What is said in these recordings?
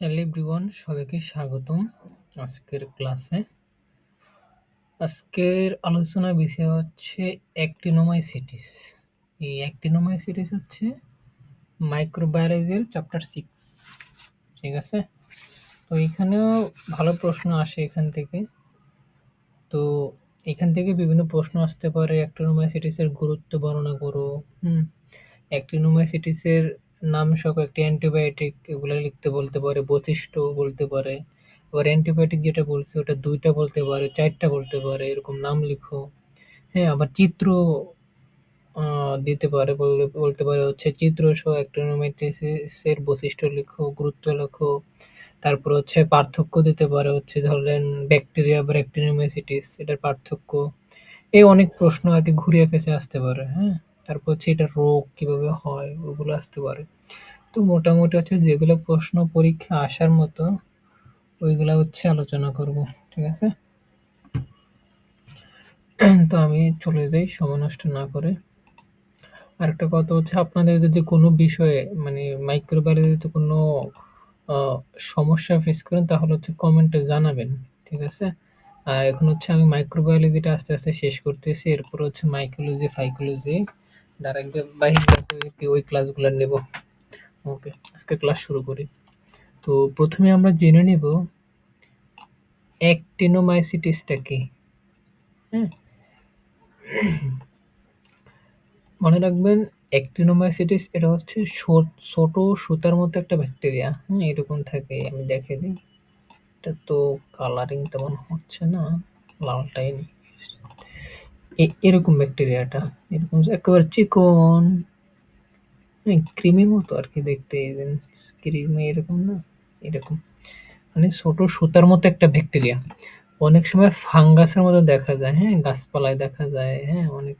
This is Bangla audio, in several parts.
হ্যালো এভরিওয়ান সবাইকে স্বাগতম আজকের ক্লাসে আজকের আলোচনার বিষয় হচ্ছে অ্যাক্টিনোমাইসিটিস এই অ্যাক্টিনোমাইসিটিস হচ্ছে মাইক্রোবায়োলজির চ্যাপ্টার সিক্স ঠিক আছে? তো এখানেও ভালো প্রশ্ন আসে এখান থেকে। তো এখান থেকে বিভিন্ন প্রশ্ন আসতে পারে অ্যাক্টিনোমাইসিটিসের গুরুত্ব বর্ণনা করো। হুম অ্যাক্টিনোমাইসিটিসের নাম সহ একটি অ্যান্টিবায়োটিক এগুলো লিখতে বলতে পারে বৈশিষ্ট্য বলতে পারে। আবার অ্যান্টিবায়োটিক যেটা বলছে, ওটা দুইটা বলতে পারে, চারটা বলতে পারে, এরকম নাম লিখো। হ্যাঁ আবার চিত্র দিতে পারে বলতে পারে হচ্ছে চিত্র সহ অ্যাক্টিনোমাইটিসের বৈশিষ্ট্য লিখো, গুরুত্ব লেখো। তারপর হচ্ছে পার্থক্য দিতে পারে হচ্ছে ধরেন ব্যাকটেরিয়া বা অ্যাক্টিনোমাইসিটিস এটার পার্থক্য। এই অনেক প্রশ্ন আর কি ঘুরিয়ে ফেসে আসতে পারে হ্যাঁ। তারপর হচ্ছে এটা রোগ কীভাবে হয়, ওগুলো আসতে পারে। তো মোটামুটি হচ্ছে যেগুলো প্রশ্ন পরীক্ষা আসার মতো, ওইগুলো হচ্ছে আলোচনা করব, ঠিক আছে? তো আমি চলে যাই সময় নষ্ট না করে। আরেকটা কথা হচ্ছে আপনাদের যদি কোনো বিষয়ে মানে মাইক্রোবায়োলজিতে কোনো সমস্যা ফেস করেন, তাহলে হচ্ছে কমেন্টে জানাবেন, ঠিক আছে? আর এখন হচ্ছে আমি মাইক্রোবায়োলজিটা আস্তে আস্তে শেষ করতেছি, এরপর হচ্ছে মাইক্রোলজি ফাইকোলজি ডাইরেক্ট বাইরে ওই ক্লাসগুলো নেব। ওকে আজকে ক্লাস শুরু করি। তো প্রথমে আমরা জেনে নেব অ্যাক্টিনোমাইসিটিসটা কি? হ্যাঁ মনে রাখবেন অ্যাক্টিনোমাইসিটিস এটা হচ্ছে ছোট সুতার মতো একটা ব্যাকটেরিয়া হ্যাঁ এরকম থাকে, আমি দেখে দিই। এটা তো কালারিং তেমন হচ্ছে না, লালটাই এরকম ব্যাকটেরিয়াটা এরকম একেবারে চিকন ক্রিমের মতো আর কি দেখতে ক্রিমে এরকম না, এরকম। মানে ছোট সুতার মতো একটা ব্যাকটেরিয়া অনেক সময় ফাঙ্গাসের মতো দেখা যায় হ্যাঁ গাছপালায় দেখা যায় হ্যাঁ অনেক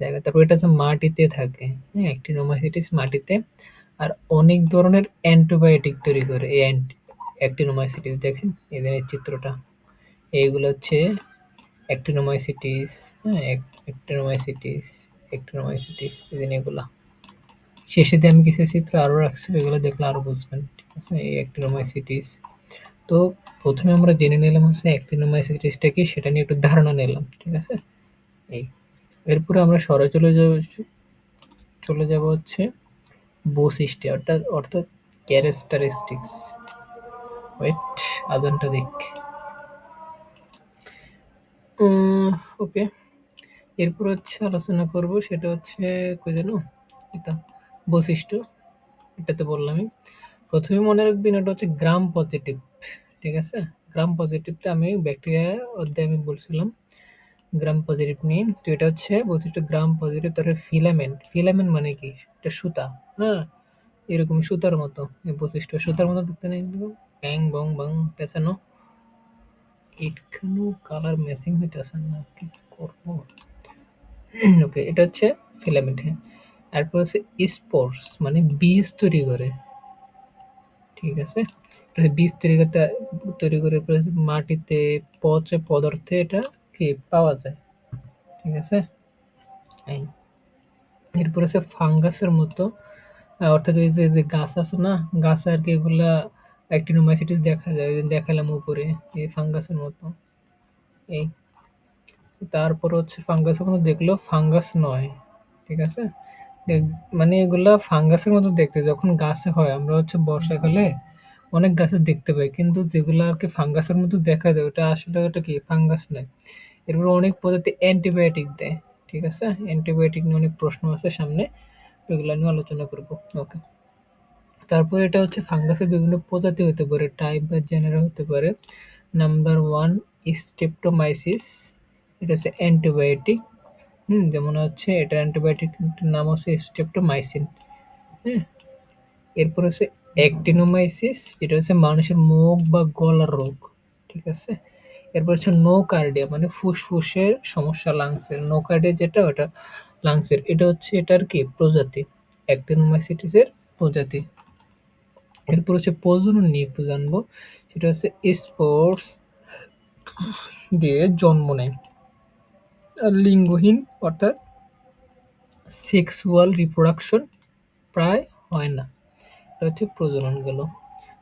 জায়গায়। তারপর এটা হচ্ছে মাটিতে থাকে হ্যাঁ অ্যাক্টিনোমাইসিটিস মাটিতে। আর অনেক ধরনের অ্যান্টিবায়োটিক তৈরি করে, এই অ্যাক্টিনোমাইসিটিস দেখেন এদের চিত্রটা। এইগুলো হচ্ছে অ্যাক্টিনোমাইসিটিস হ্যাঁ অ্যাক্টিনোমাইসিটিস অ্যাক্টিনোমাইসিটিস এদিন এগুলা। শেষে দিয়ে আমি কিছু চিত্র আরও রাখছি, এগুলো দেখলে আরও বুঝবেন, ঠিক আছে? এই অ্যাক্টিনোমাইসিটিস তো প্রথমে আমরা জেনে নিলাম হচ্ছে অ্যাক্টিনোমাইসিটিসটা কি সেটা নিয়ে একটু ধারণা নিলাম, ঠিক আছে? এই, এরপরে আমরা সরে চলে যাব চলে যাব হচ্ছে বৈশিষ্ট্য, অর্থাৎ অর্থাৎ ক্যারেক্টারিস্টিক্স ওয়েট আজানটা দেখ ওকে। এরপর হচ্ছে আলোচনা করব, সেটা হচ্ছে কই জানো এটা বৈশিষ্ট্য এটা তো বললামই। প্রথমে মনে রাখবেন এটা হচ্ছে গ্রাম পজিটিভ ঠিক আছে? গ্রাম পজিটিভটা আমি ব্যাকটেরিয়া অধ্যায়ে আমি বলছিলাম গ্রাম পজিটিভ নিয়ে। তো এটা হচ্ছে বৈশিষ্ট্য গ্রাম পজিটিভ তারপরে ফিলামেন্ট ফিলামেন্ট মানে কি? এটা সুতা হ্যাঁ? এরকম সুতার মতো, এই বৈশিষ্ট্য সুতার মতো দেখতে নেই। ব্যাং বং বাং পেছানো এখানেও কালার ম্যাচিং হইতেছে না, কি করব? ওকে এটা হচ্ছে ফিলামেন্ট হ্যাঁ। তারপর হচ্ছে স্পোর্স মানে বীজ তৈরি করে। ঠিক আছে? বীজ তৈরি করতে, তৈরি করে মাটিতে পচে পদার্থে এটা কি পাওয়া যায়। ঠিক আছে? এই। এরপর আছে ফাঙ্গাসের মতো অর্থাৎ এই যে গাছ আছে না, গাছ আর কি এগুলা অ্যাক্টিনোমাইসিটিস দেখা যায়, দেখালাম উপরে, এই ফাঙ্গাসের মতো। এই, তারপর হচ্ছে ফাঙ্গাসের মতো দেখলেও ফাঙ্গাস নয়, ঠিক আছে? মানে এগুলা ফাঙ্গাসের মতো দেখতে, যখন গাছে হয়, আমরা হচ্ছে বর্ষাকালে অনেক গাছে দেখতে পাই, কিন্তু যেগুলো আর কি ফাঙ্গাসের মতো দেখা যায়, ওটা আসলে ওটা কি, ফাঙ্গাস নয়। এরপর অনেক প্রজাতি অ্যান্টিবায়োটিক দেয়, ঠিক আছে? অ্যান্টিবায়োটিক নিয়ে অনেক প্রশ্ন আছে সামনে ওইগুলো নিয়ে আলোচনা করব, ওকে। তারপর এটা হচ্ছে ফাঙ্গাসের বিভিন্ন প্রজাতি হতে পারে টাইপ বা জেনারে হতে পারে। নাম্বার ওয়ান স্টেপটোমাইসিস এটা হচ্ছে অ্যান্টিবায়োটিক হুম, যেমন হচ্ছে এটা অ্যান্টিবায়োটিক নাম হচ্ছে স্টেপটোমাইসিন হ্যাঁ। এরপর হচ্ছে অ্যাক্টিনোমাইসিস যেটা হচ্ছে মানুষের মুখ বা গলার রোগ, ঠিক আছে? এরপর হচ্ছে নো কার্ডিয়া মানে ফুসফুসের সমস্যা লাংসের নো কার্ডিয়া যেটা, ওটা লাংসের এটা হচ্ছে এটার কি? প্রজাতি। অ্যাক্টিনোমাইসিটিসের প্রজাতি। এরপর হচ্ছে প্রজনন নিয়ে একটু জানব। সেটা হচ্ছে স্পোর্টস দিয়ে জন্ম নেয়। আর লিঙ্গহীন, অর্থাৎ সেক্সুয়াল রিপ্রোডাকশন প্রায় হয় না। এটা হচ্ছে প্রজনন গেল।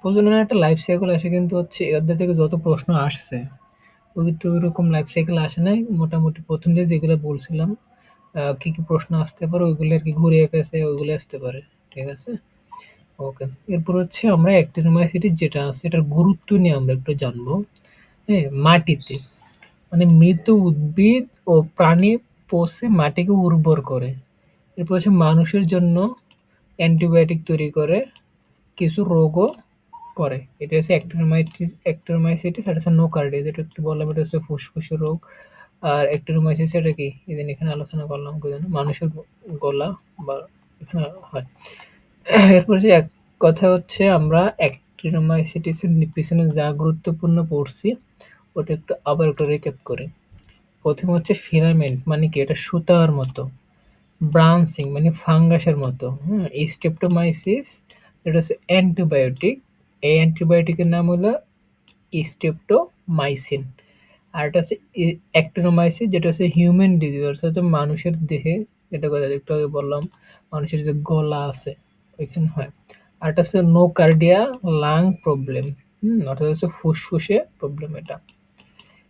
প্রজননের একটা লাইফ সাইকেল আসে কিন্তু হচ্ছে এদের থেকে যত প্রশ্ন আসছে, ওই তো ওইরকম লাইফ সাইকেল আসে নাই। মোটামুটি প্রথম দিয়ে যেগুলো বলছিলাম কী কি প্রশ্ন আসতে পারে, ওইগুলো আর কি ঘুরিয়ে পেঁচে ওইগুলো আসতে পারে। ঠিক আছে? ওকে এরপর হচ্ছে আমরা অ্যাক্টিনোমাইসিটি যেটা আছে এটার গুরুত্ব নিয়ে আমরা একটু জানব। হ্যাঁ মাটিতে। মানে মৃত উদ্ভিদ ও প্রাণী পচে মাটিকে উর্বর করে। এরপর হচ্ছে মানুষের জন্য অ্যান্টিবায়োটিক তৈরি করে, কিছু রোগও করে। এটা হচ্ছে অ্যাক্টিনোমাইটিস, অ্যাক্টিনোমাইসিটিস আর হচ্ছে নোকার্ডিয়া যেটা একটু বললাম, এটা হচ্ছে ফুসফুসের রোগ। আর অ্যাক্টিনোমাইসিস এটা কি? এদিন এখানে আলোচনা করলাম মানুষের গলা বা এখানে হয়। এরপর এক কথা হচ্ছে, আমরা অ্যাক্টিনোমাইসিটিসের পিছনে যা গুরুত্বপূর্ণ পড়ছি, ওটা একটু আবার একটু রিক্যাপ করি। প্রথমে হচ্ছে ফিলামেন্ট মানে কি? এটা সুতার মতো, ব্রাঞ্চিং মানে ফাঙ্গাসের মতো, হুম? স্টেপটোমাইসিস, এটা হচ্ছে অ্যান্টিবায়োটিক, এই অ্যান্টিবায়োটিকের নাম হলো স্টেপটোমাইসিন। আর এটা হচ্ছে অ্যাক্টিনোমাইসিস, যেটা হচ্ছে হিউম্যান ডিজিজ, অর্থাৎ মানুষের দেহে, যেটা কথা একটু আগে বললাম, মানুষের যে গলা আছে ওইখানে হয়। আর এটা হচ্ছে নো কার্ডিয়া লাং প্রবলেম হুম, অর্থাৎ হচ্ছে ফুসফুসে প্রবলেম এটা।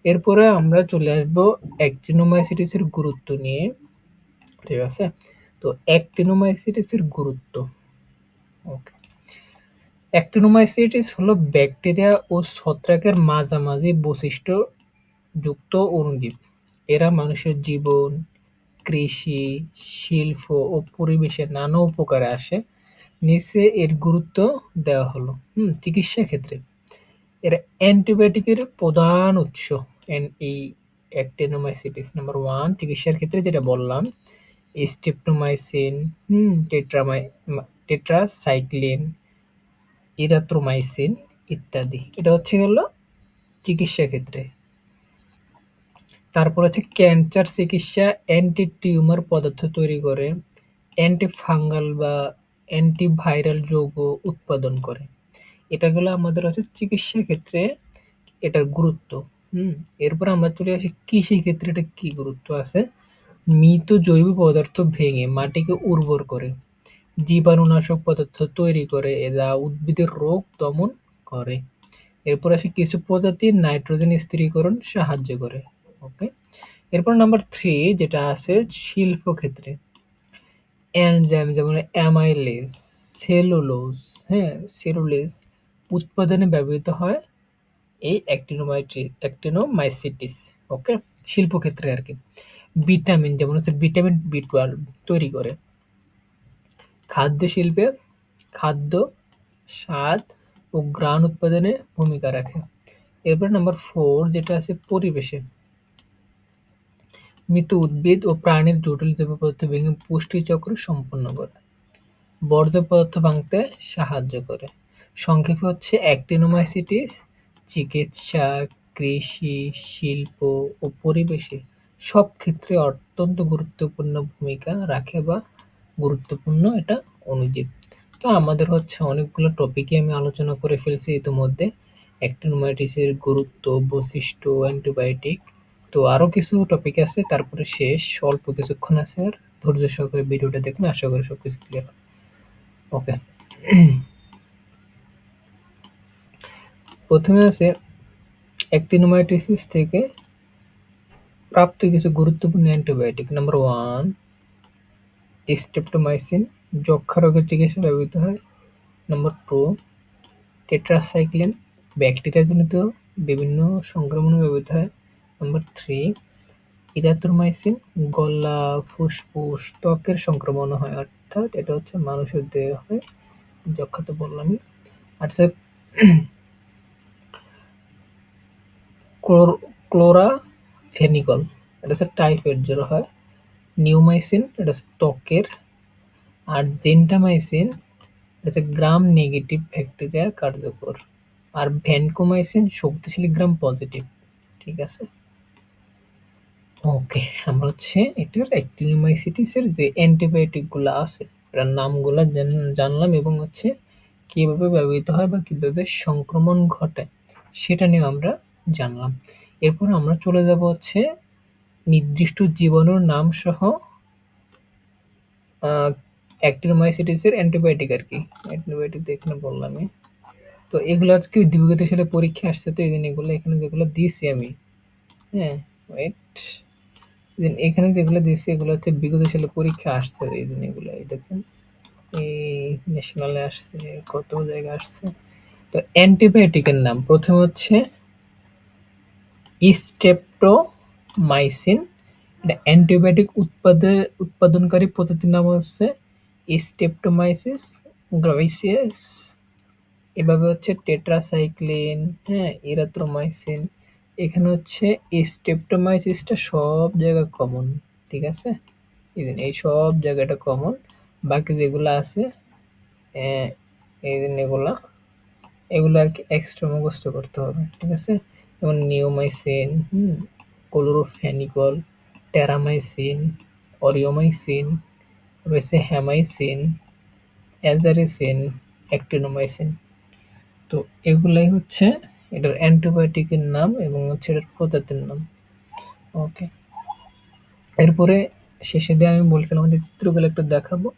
এরপরে আমরা চলে আসব অ্যাক্টিনোমাইসিটিসের গুরুত্ব নিয়ে। ঠিক আছে? তো অ্যাক্টিনোমাইসিটিসের গুরুত্ব। ওকে অ্যাক্টিনোমাইসিটিস হলো ব্যাকটেরিয়া ও ছত্রাকের মাঝামাঝি বৈশিষ্ট্য যুক্ত অণুজীব। এরা মানুষের জীবন, কৃষি, শিল্প ও পরিবেশের নানা উপকারে আসে। নিচে এর গুরুত্ব দেওয়া হলো, হুম, চিকিৎসা ক্ষেত্রে। এরা অ্যান্টিবায়োটিকের প্রধান উৎস এই অ্যাক্টেনোমাইসিটিস নাম্বার ওয়ান চিকিৎসার ক্ষেত্রে যেটা বললাম স্টেপটোমাইসিন হুম টেট্রামাই টেট্রাসাইক্লিন ইরাথ্রোমাইসিন ইত্যাদি। এটা হচ্ছে গেল চিকিৎসা ক্ষেত্রে। তারপর হচ্ছে ক্যান্সার চিকিৎসা অ্যান্টি টিউমার পদার্থ তৈরি করে অ্যান্টি ফাঙ্গাল বা অ্যান্টিভাইরাল যৌগ উৎপাদন করে। এটা গেলো আমাদের হচ্ছে চিকিৎসা ক্ষেত্রে এটার গুরুত্ব, হুম? এরপর আমরা চলে আসি কৃষি ক্ষেত্রে এটা কি গুরুত্ব আছে? মৃত জৈব পদার্থ ভেঙে মাটিকে উর্বর করে, জীবাণুনাশক পদার্থ তৈরি করে, এরা উদ্ভিদের রোগ দমন করে। এরপর আসি কিছু প্রজাতি নাইট্রোজেন স্থিরীকরণ সাহায্য করে, ওকে? এরপর নাম্বার থ্রি যেটা আছে শিল্প ক্ষেত্রে এনজাইম, যেমন অ্যামাইলেজ, সেলুলোজ হ্যাঁ সেলুলেজ উৎপাদনে ব্যবহৃত হয় এই অ্যাক্টিনোমাইটি অ্যাক্টিনোমাইসিটিস, ওকে? শিল্পক্ষেত্রে আর কি। ভিটামিন, যেমন হচ্ছে ভিটামিন বি টুয়েলভ তৈরি করে। খাদ্য শিল্পে খাদ্য, স্বাদ ও গ্রান উৎপাদনে ভূমিকা রাখে। এরপর নাম্বার ফোর, যেটা আছে পরিবেশে। মৃত উদ্ভিদ ও প্রাণীর জটিল জৈব পদার্থ ভেঙে পুষ্টি চক্র সম্পন্ন করে। বর্জ্য পদার্থ ভাঙতে সাহায্য করে। সংক্ষেপে হচ্ছে অ্যাক্টিনোমাইসিটিস, চিকিৎসা, কৃষি, শিল্প ও পরিবেশে সব ক্ষেত্রে অত্যন্ত গুরুত্বপূর্ণ ভূমিকা রাখে বা গুরুত্বপূর্ণ এটা অনুজীব। তো আমাদের হচ্ছে অনেকগুলো টপিকই আমি আলোচনা করে ফেলছি ইতিমধ্যে। অ্যাক্টিনোমাইটিসের গুরুত্ব, বৈশিষ্ট্য, অ্যান্টিবায়োটিক তো আরও কিছু টপিক আছে, তারপরে শেষ, অল্প কিছুক্ষণ আছে, আর ধৈর্য সহকারে ভিডিওটা দেখলে আশা করি সব কিছু ক্লিয়ার ওকে প্রথমে আছে অ্যাক্টিনোমাইটিসিস থেকে প্রাপ্ত কিছু গুরুত্বপূর্ণ অ্যান্টিবায়োটিক নাম্বার ওয়ান স্টেপটোমাইসিন যক্ষা রোগের চিকিৎসা ব্যবহৃত হয়। নম্বর টু টেট্রাসাইক্লিন ব্যাকটেরিয়াজনিত বিভিন্ন সংক্রমণে ব্যবহৃত হয়। নম্বর থ্রি ইরাথ্রোমাইসিন গলা, ফুসফুস, ত্বকের সংক্রমণ হয়, অর্থাৎ এটা হচ্ছে মানুষের দেহে হয় যক্ষা তো বললামই আর হচ্ছে ক্লোরাফেনিকল, এটা হচ্ছে টাইফয়েড জ্বর হয়। নিউমাইসিন, এটা হচ্ছে ত্বকের। আর জেন্টামাইসিন, এটা হচ্ছে গ্রাম নেগেটিভ ব্যাকটেরিয়া কার্যকর। আর ভ্যানকোমাইসিন শক্তিশালী গ্রাম পজিটিভ, ঠিক আছে? ওকে আমরা হচ্ছে এটার অ্যাক্টিনোমাইসিটিসের যে অ্যান্টিবায়োটিকগুলো আছে এটার নামগুলো জানলাম এবং হচ্ছে কীভাবে ব্যবহৃত হয় বা কীভাবে সংক্রমণ ঘটায়, সেটা নিয়ে আমরা জানলাম। এরপর আমরা চলে যাব হচ্ছে নির্দিষ্ট জীবাণুর নাম সহ অ্যাক্টিনোমাইসিটিসের অ্যান্টিবায়োটিক আর কি। অ্যান্টিবায়োটিক এখানে বললামই তো এগুলো আজকে বিগত সালে পরীক্ষায় আসছে, তো এইজন্য এগুলো এখানে যেগুলো দিয়েছি আমি। হ্যাঁ ওয়েট এখানে যেগুলো দিছি এগুলো হচ্ছে বিগত পরীক্ষা আসছে, এই দিন এগুলো, এই দেখেন। এই ন্যাশনালে আসছে, কত জায়গায় আসছে। তো অ্যান্টিবায়োটিকের নাম, প্রথম হচ্ছে স্টেপ্টোমাইসিন এটা অ্যান্টিবায়োটিক উৎপাদে, উৎপাদনকারী প্রজাতির নাম হচ্ছে স্টেপ্টোমাইসিস গ্রাভিসিয়াস এভাবে হচ্ছে টেট্রাসাইক্লিন হ্যাঁ ইরাথ্রোমাইসিন এখানে হচ্ছে স্টেপটোমাইসিসটা সব জায়গায় কমন ঠিক আছে? এই সব জায়গাটা কমন বাকি যেগুলো আছে এই দিন এগুলা, এগুলো আর কি এক্সট্রা মুখস্থ করতে হবে, ঠিক আছে? যেমন নিওমাইসিন হুম ক্লোরোফেনিকল টেরামাইসিন অরিওমাইসিন রয়েছে হ্যামাইসিন অ্যাজারিসিন অ্যাক্টিনোমাইসিন তো এগুলাই হচ্ছে এটার অ্যান্টিবায়োটিকের নাম এবং হচ্ছে এটার প্রজাতির নাম। ওকে। এরপরে শেষে দিয়ে আমি বলছিলাম যে চিত্রগুলো একটু দেখাবো।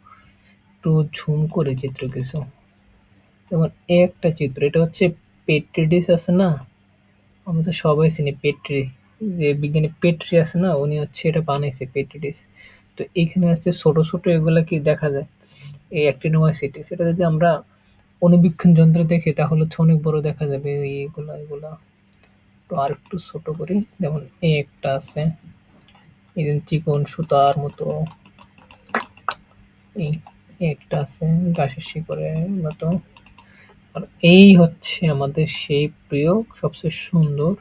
একটু ঝুম করে চিত্র কিছু। যেমন এই একটা চিত্র, এটা হচ্ছে পেট্রিডিস আছে না? আমরা তো সবাই চিনি পেট্রি যে বিজ্ঞানী পেট্রি আছে না? উনি হচ্ছে এটা বানাইছে পেট্রিডিস তো এখানে আছে ছোট ছোট এগুলো কি দেখা যায়? এই অ্যাক্টিনোমাইসিটি সেটা যদি আমরা অনুবীক্ষণ যন্ত্র দেখে, তাহলে হচ্ছে অনেক বড় দেখা যাবে। এইগুলা এগুলা তো আর একটু ছোট করি। যেমন এ একটা আছে। এই চিকন সুতার মতো। এই একটা আছে গাছের শিকড়ের মতো। আর এই হচ্ছে আমাদের সেই প্রিয়, সবচেয়ে সুন্দর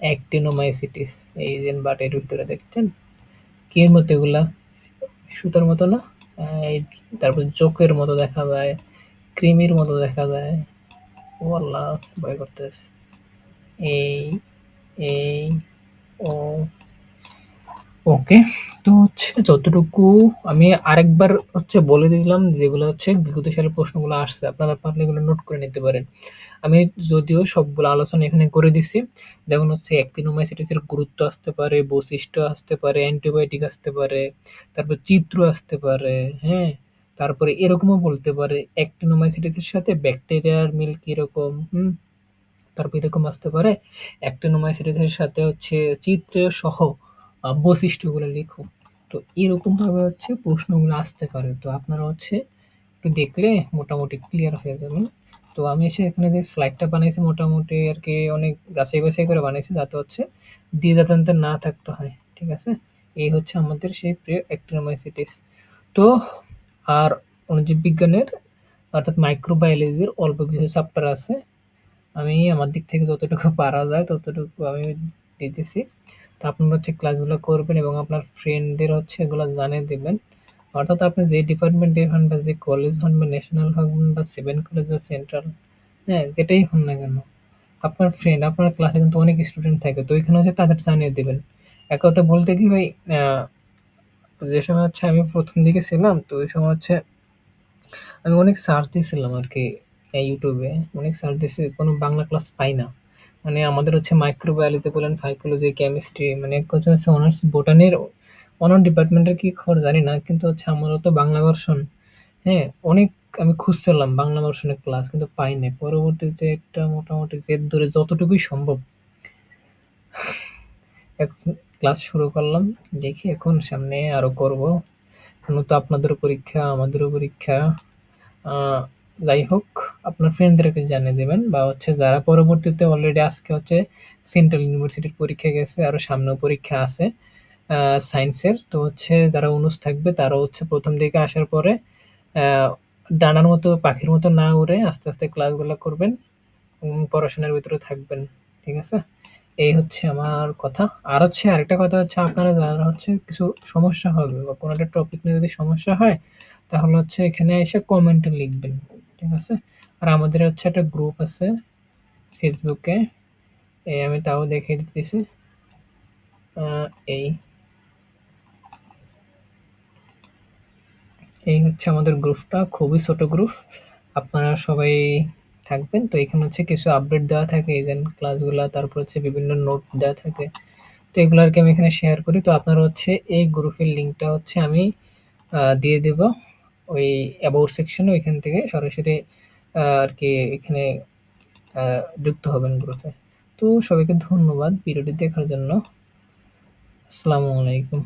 অ্যাক্টিনোমাইসিটিস। এই যে বাটের ভিতরে দেখছেন? কি মতো এগুলা? সুতার মতো না? তারপর জোকের মতো দেখা যায়। ক্রিমির মতো দেখা যায়। ও আল্লাহ, ভয় করতেছে। এই এই, ও। ওকে, তো হচ্ছে যতটুকু আমি আরেকবার হচ্ছে বলে দিলাম, যেগুলো হচ্ছে বিগত সালের প্রশ্নগুলো আসছে। আপনারা পারলে এগুলো নোট করে নিতে পারেন। আমি যদিও সবগুলো আলোচনা এখানে করে দিছি। যেমন হচ্ছে অ্যাক্টিনোমাইসিটিসের গুরুত্ব আসতে পারে, বৈশিষ্ট্য আসতে পারে অ্যান্টিবায়োটিক আসতে পারে, তারপর চিত্র আসতে পারে হ্যাঁ? তারপরে এরকমও বলতে পারে অ্যাক্টিনোমাইসিটিসের সাথে ব্যাকটেরিয়ার মিল কীরকম, হুম? তারপর এরকম আসতে পারে অ্যাক্টিনোমাইসিটিসের সাথে হচ্ছে চিত্র সহ বৈশিষ্ট্যগুলো লিখো। তো এরকমভাবে হচ্ছে প্রশ্নগুলো আসতে পারে। তো আপনারা হচ্ছে একটু দেখলে মোটামুটি ক্লিয়ার হয়ে যাবেন তো আমি এসে এখানে যে স্লাইডটা বানাইছি মোটামুটি আর কি অনেক গাছাই বাছাই করে বানাইছি যাতে হচ্ছে দ্বিধাদ্বন্দ্ব না থাকতে হয়, ঠিক আছে? এই হচ্ছে আমাদের সেই প্রিয় অ্যাক্টিনোমাইসিটিস। তো আর অনুজীব বিজ্ঞানের অর্থাৎ মাইক্রোবায়োলজির অল্প কিছু চ্যাপ্টার আছে। আমি আমার দিক থেকে যতটুকু পারা যায় ততটুকু আমি দিতেছি। তো আপনারা হচ্ছে ক্লাসগুলো করবেন এবং আপনার ফ্রেন্ডদের হচ্ছে এগুলো জানিয়ে দেবেন। অর্থাৎ আপনি যে ডিপার্টমেন্টের হন বা যে কলেজ হন বা ন্যাশনাল হন বা সেভেন কলেজ বা সেন্ট্রাল হ্যাঁ যেটাই হন না কেন, আপনার ফ্রেন্ড আপনার ক্লাসে কিন্তু অনেক স্টুডেন্ট থাকে। তো ওইখানে হচ্ছে তাদের জানিয়ে দেবেন। এক কথা বলতে কি ভাই যে সময় হচ্ছে আমি প্রথম দিকে ছিলাম তো ওই সময় হচ্ছে আমি অনেক সার্চ আর কি ইউটিউবে অনেক সার্চ দিয়েছি কোনো বাংলা ক্লাস পাই না। মানে আমাদের হচ্ছে মাইক্রোবায়োলজি বলেন ফাইকোলজি, কেমিস্ট্রি মানে এক কথা হচ্ছে অনার্স বোটানির অন্য ডিপার্টমেন্টের কি খবর জানি না কিন্তু হচ্ছে আমারও তো বাংলা ভার্সন হ্যাঁ অনেক আমি খুঁজছিলাম বাংলা ভার্সনের ক্লাস কিন্তু পাই নাই। পরবর্তীতে একটা মোটামুটি জেদ ধরে যতটুকুই সম্ভব ক্লাস শুরু করলাম। দেখি এখন সামনে আরও করব। তো আপনাদেরও পরীক্ষা, আমাদেরও পরীক্ষা। যাই হোক, আপনার ফ্রেন্ডদেরকে জানিয়ে দেবেন বা হচ্ছে যারা পরবর্তীতে অলরেডি আজকে হচ্ছে সেন্ট্রাল ইউনিভার্সিটির পরীক্ষা গেছে আরও সামনেও পরীক্ষা আছে সায়েন্সের তো হচ্ছে যারা অনুষ থাকবে তারা হচ্ছে প্রথম দিকে আসার পরে ডানার মতো, পাখির মতো না উড়ে আস্তে আস্তে ক্লাসগুলো করবেন এবং পড়াশোনার ভিতরে থাকবেন, ঠিক আছে? এই হচ্ছে আমার কথা। আর হচ্ছে আরেকটা কথা হচ্ছে আপনারা যারা হচ্ছে কিছু সমস্যা হবে বা কোনো একটা টপিক নিয়ে যদি সমস্যা হয়, তাহলে হচ্ছে এখানে এসে কমেন্টে লিখবেন, ঠিক আছে? আর আমাদের হচ্ছে একটা গ্রুপ আছে ফেসবুকে এই আমি তাও দেখিয়ে দিতেছি। এই। এই হচ্ছে আমাদের গ্রুপটা খুবই ছোট গ্রুপ আপনারা সবাই থাকবেন। তো এখানে হচ্ছে কিছু আপডেট দেওয়া থাকে, এই যেন ক্লাসগুলো তারপর হচ্ছে বিভিন্ন নোট দেওয়া থাকে। তো এগুলো আর কি আমি এখানে শেয়ার করি। তো আপনারা হচ্ছে এই গ্রুপের লিঙ্কটা হচ্ছে আমি দিয়ে দেব ওই অ্যাবাউট সেকশনে ওইখান থেকে সরাসরি আর কি এখানে যুক্ত হবেন গ্রুপে। তো সবাইকে ধন্যবাদ ভিডিওটি দেখার জন্য। আসসালামু আলাইকুম।